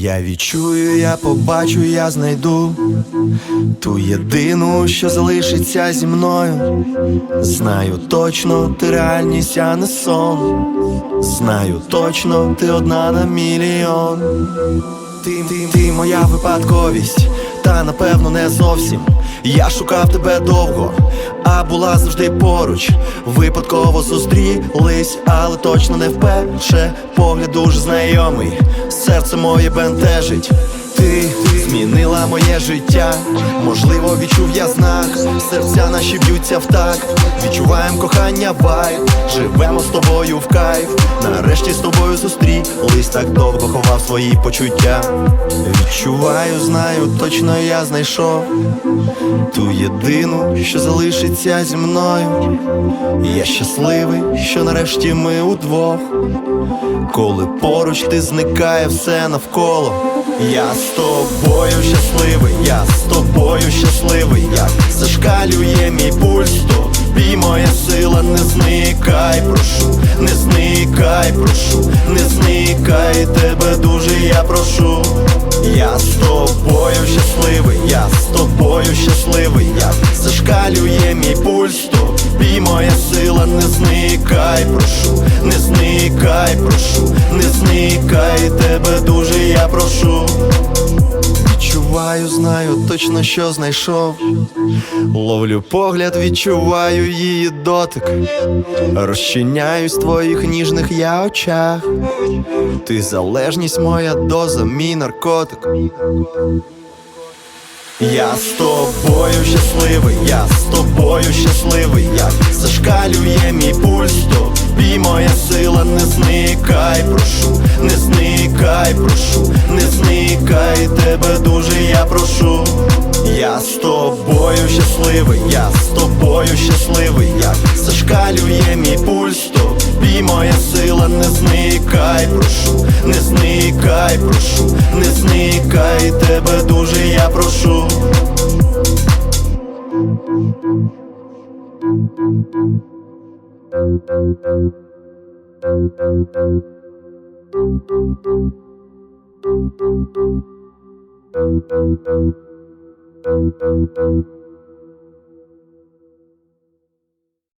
Я відчую, я побачу, я знайду ту єдину, що залишиться зі мною. Знаю точно, ти реальність, а не сон. Знаю точно, ти одна на мільйон. Ти, ти, ти моя випадковість, та напевно не зовсім. Я шукав тебе довго, а була завжди поруч. Випадково зустрілись, але точно не вперше. Погляд дуже знайомий, серце моє бентежить. Ти, змінила моє життя, можливо, відчув я знак. Серця наші б'ються в так. Відчуваємо кохання вайб, живемо з тобою в кайф. Нарешті з тобою зустрілись, так довго ховав свої почуття. Відчуваю, знаю, точно я знайшов ту єдину, що залишиться зі мною. Я щасливий, що нарешті ми удвох. Коли поруч ти зникає все навколо. Я з тобою щасливий, я з тобою щасливий, як зашкалює мій пульс, тобі моя сила, не зникай, прошу, не зникай, прошу, не зникай, тебе дуже я прошу. Я з тобою щасливий, я з тобою щасливий, як зашкалює мій пульс, тобі моя сила, не зникай, прошу, не зникай, прошу, не зникай, тебе дуже я прошу. Відчуваю, знаю точно, що знайшов. Ловлю погляд, відчуваю її дотик. Розчиняюсь в твоїх ніжних я очах. Ти залежність, моя доза, мій наркотик. Я з тобою щасливий, я з тобою щасливий, як зашкалює мій пульс, тобі моя сила, не зникай, прошу, не зникай, прошу, не зникай, тебе дуже я прошу. Я з тобою щасливий, я з тобою щасливий, як зашкалює мій пульс, тобі моя сила, не зникай, прошу, не зникай, прошу, не зникай, тебе дуже я прошу.